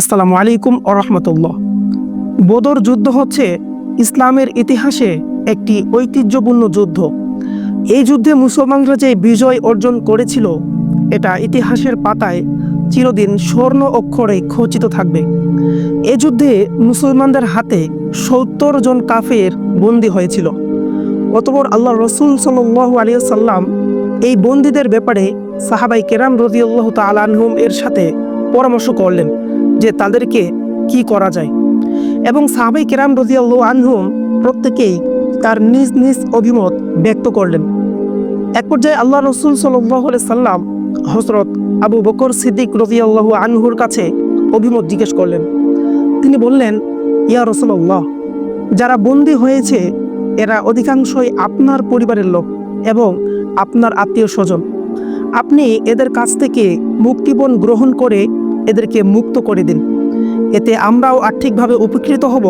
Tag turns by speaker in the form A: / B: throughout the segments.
A: আসসালামু আলাইকুম আরহামতুল্লাহ বদর যুদ্ধ হচ্ছে ইসলামের ইতিহাসে একটি ঐতিহ্যপূর্ণ যুদ্ধ। এই যুদ্ধে মুসলমানরা যে বিজয় অর্জন করেছিল, এটা ইতিহাসের পাতায় চিরদিন স্বর্ণ অক্ষরে খচিত থাকবে। এ যুদ্ধে মুসলমানদের হাতে সত্তর জন কাফের বন্দী হয়েছিল। অতপর আল্লাহ রসুল সাল্লাহ আলিয়াল্লাম এই বন্দীদের ব্যাপারে সাহাবাই কেরাম রদিউল্লাহ তালানহুম এর সাথে পরামর্শ করলেন। যে তাদেরকে কি করা যায়। এবং সাহাবাই কেরাম রদিয়াল্লাহ আনহুম প্রত্যেকেই তার নিজ নিজ অভিমত ব্যক্ত করলেন। এক পর্যায়ে আল্লাহ রসুল সাল্লাহ সাল্লাম হজরত আবু বকর সিদ্দিক রদিয়াল্লাহ আনহুর কাছে অভিমত জিজ্ঞেস করলেন। তিনি বললেন, ইয়া রসুল্লাহ যারা বন্দী হয়েছে, এরা অধিকাংশই আপনার পরিবারের লোক এবং আপনার আত্মীয় স্বজন। আপনি এদের কাছ থেকে মুক্তিপণ গ্রহণ করে এদেরকে মুক্ত করে দিন। এতে আমরাও আর্থিকভাবে উপকৃত হব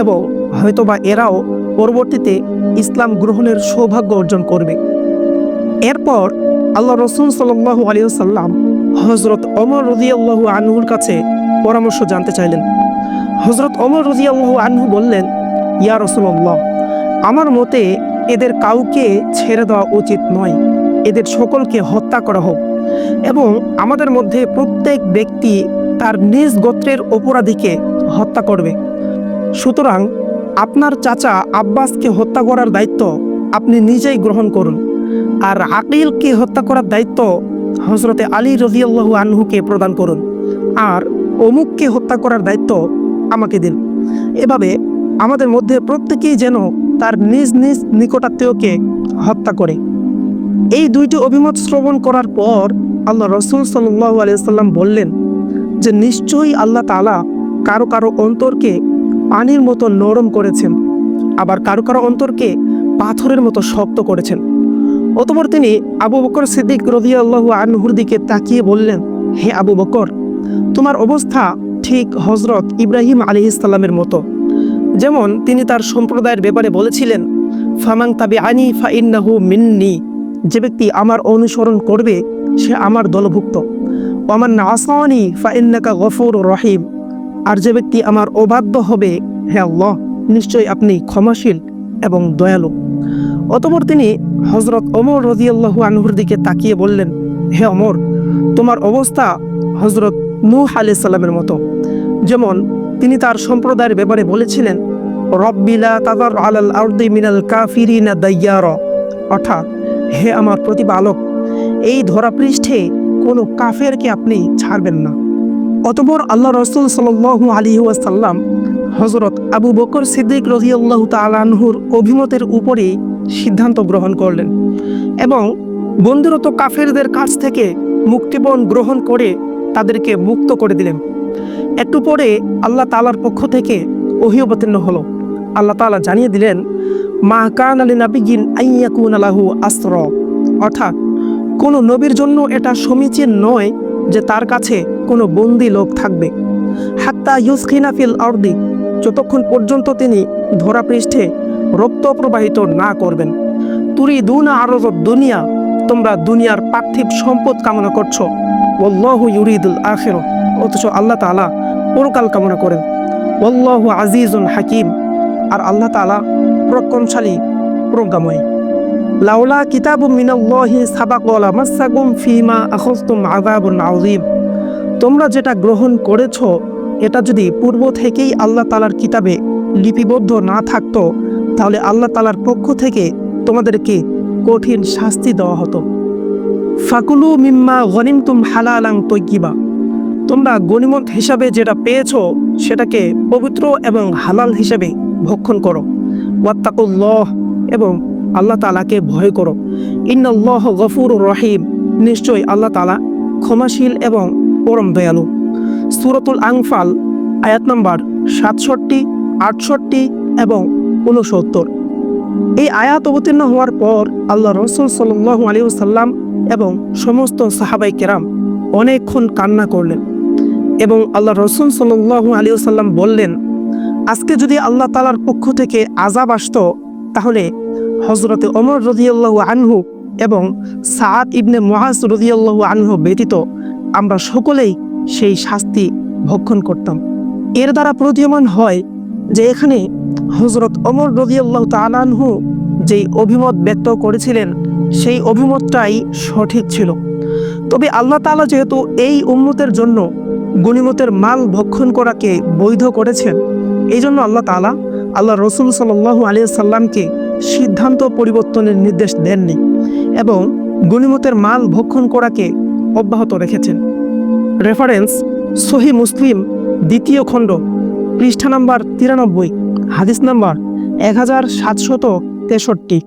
A: এবং হয়তোবা এরাও পরবর্তীতে ইসলাম গ্রহণের সৌভাগ্য অর্জন করবে। এরপর আল্লাহ রসুল সাল্লাহ আলিয়াল্লাম হজরত অমর রদিয়াল্লাহু আনহুর কাছে পরামর্শ জানতে চাইলেন। হজরত অমর রদিয়াল্লাহু আনহু বললেন, ইয়া রসুল্লাহ আমার মতে এদের কাউকে ছেড়ে দেওয়া উচিত নয়। এদের সকলকে হত্যা করা হোক। এবং আমাদের মধ্যে প্রত্যেক ব্যক্তি তার নিজ গোত্রের অপরাধীকে হত্যা করবে। সুতরাং আপনার চাচা আব্বাসকে হত্যা করার দায়িত্ব আপনি নিজেই গ্রহণ করুন। আর আকিলকে হত্যা করার দায়িত্ব হজরতে আলী রজিয়াল্লাহু আনহুকে প্রদান করুন। আর অমুককে হত্যা করার দায়িত্ব আমাকে দিন। এভাবে আমাদের মধ্যে প্রত্যেকেই যেন তার নিজ নিজ নিকটাত্মীয়কে হত্যা করে। এই দুইটি অভিমত শ্রবণ করার পর আল্লাহ রসুল সাল্লাহ আলিয়াল্লাম বললেন যে, নিশ্চয়ই আল্লাহ তালা কারও কারও অন্তরকে পানির মতো নরম করেছেন, আবার কারও কারও অন্তরকে পাথরের মতো শক্ত করেছেন। অতপর তিনি আবু বকর সিদ্দিক রদিয়াল্লাহ আনহুর দিকে তাকিয়ে বললেন, হে আবু বকর, তোমার অবস্থা ঠিক হজরত ইব্রাহিম আলি ইসলামের মতো। যেমন তিনি তার সম্প্রদায়ের ব্যাপারে বলেছিলেন ফামাং তাবি আনি ফা ইন্নাহু মিন্নি। যে ব্যক্তি আমার অনুসরণ করবে, সে আমার দলভুক্ত। আমার নাসানি ফা ইন্নাকা গফুর রহিম। আর যে ব্যক্তি আমার অবাধ্য হবে, হে আল্লাহ, নিশ্চয়ই আপনি ক্ষমাশীল এবং দয়ালু। অতপর তিনি হজরত অমর রদিয়াল্লাহু আনহুর দিকে তাকিয়ে বললেন, হে অমর তোমার অবস্থা হজরত নূহ আলাইহিস সালামের মতো। যেমন তিনি তার সম্প্রদায়ের ব্যাপারে বলেছিলেন রব্বিলা তাদার আলাল আর্দি মিনাল কাফিরিনা দাইয়ার। অর্থাৎ হে আমার প্রতিপালক, এই ধরাপৃষ্ঠে কোনো কাফেরকে আপনি ছাড়বেন না। অতপর আল্লাহ রসুল সাল আলী ওয়াসাল্লাম হজরত আবু বকর সিদ্দিক রহিয়াল্লাহ তালানহুর অভিমতের উপরে সিদ্ধান্ত গ্রহণ করলেন এবং বন্দিরত কাফেরদের কাছ থেকে মুক্তিপণ গ্রহণ করে তাদেরকে মুক্ত করে দিলেন। একটু পরে আল্লাহ তালার পক্ষ থেকে ওহি অবতীর্ণ হলো। আল্লাহ তালা জানিয়ে দিলেন মা কান আলী নাবিগিন আইয়াকুন আলাহু আস্ত্র অর্থাৎ, কোনো নবীর জন্য এটা সমীচীন নয় যে তার কাছে কোনো বন্দি লোক থাকবে। হাত্তা ইউসখিনা ফিল আর্দি, যতক্ষণ পর্যন্ত তিনি ধরাপৃষ্ঠে রক্ত প্রবাহিত না করবেন। তুরি দুনা আরজ দুনিয়া, তোমরা দুনিয়ার পার্থিব সম্পদ কামনা করছ। ওল্লাহ ইউরিদুল আখের অথচ আল্লাহ তালা পরকাল কামনা করেন। ওল্লাহ আজিজুল হাকিম, আর আল্লাহ তালা প্রকমশালী প্রজ্ঞাময় লাউলা কিতাবু মিনাল্লাহি সাবাকলা মাসাগুম ফিমা আখস্তুম আযাবুন আযীম। তোমরা যেটা গ্রহণ করেছ, এটা যদি পূর্ব থেকেই আল্লাহ তালার কিতাবে লিপিবদ্ধ না থাকতো, তাহলে আল্লাহ তালার পক্ষ থেকে তোমাদেরকে কঠিন শাস্তি দেওয়া হতো। ফাকুলু মিম্মা গনিমতুম হালালাং তৈকিবা তোমরা গনিমত হিসাবে যেটা পেয়েছ, সেটাকে পবিত্র এবং হালাল হিসাবে ভক্ষণ করো। ওয়াত্তাকুল্লাহ এবং আল্লাহ তালাকে ভয় করো। ইন্নাল্লাহ গফুর রহিম। নিশ্চয়ই আল্লাহ তালা ক্ষমাশীল এবং পরম দয়ালু। সুরতুল আংফাল আয়াত নম্বর সাতষট্টি, আটষট্টি এবং উনসত্তর এই আয়াত অবতীর্ণ হওয়ার পর আল্লাহ রসুল সাল্লাহ আলিউসাল্লাম এবং সমস্ত সাহাবাই কেরাম অনেকক্ষণ কান্না করলেন এবং আল্লাহ রসুল সাল্লু আলিউসাল্লাম বললেন আজকে যদি আল্লাহ তালার পক্ষ থেকে আজাব আসত, তাহলে হজরতে অমর রদিয়াল্লাহু আনহু এবং সাদ ইবনে মহাজ রদিয়াল্লাহু আনহু ব্যতীত আমরা সকলেই সেই শাস্তি ভক্ষণ করতাম। এর দ্বারা প্রতীয়মান হয় যে এখানে হজরত অমর রদিয়াল্লাহ তালানহু যেই অভিমত ব্যক্ত করেছিলেন, সেই অভিমতটাই সঠিক ছিল। তবে আল্লাহ তাআলা যেহেতু এই উম্মতের জন্য গনিমতের মাল ভক্ষণ করাকে বৈধ করেছেন এই জন্য আল্লাহ তালা আল্লাহ রসুল সাল্লাল্লাহু আলিয়া সাল্লামকে সিদ্ধান্ত পরিবর্তনের নির্দেশ দেননি এবং গণিমতের মাল ভক্ষণ করাকে অব্যাহত রেখেছেন। রেফারেন্স সহি মুসলিম দ্বিতীয় খণ্ড, পৃষ্ঠা নাম্বার তিরানব্বই, হাদিস নাম্বার এক হাজার সাতশত তেষট্টি।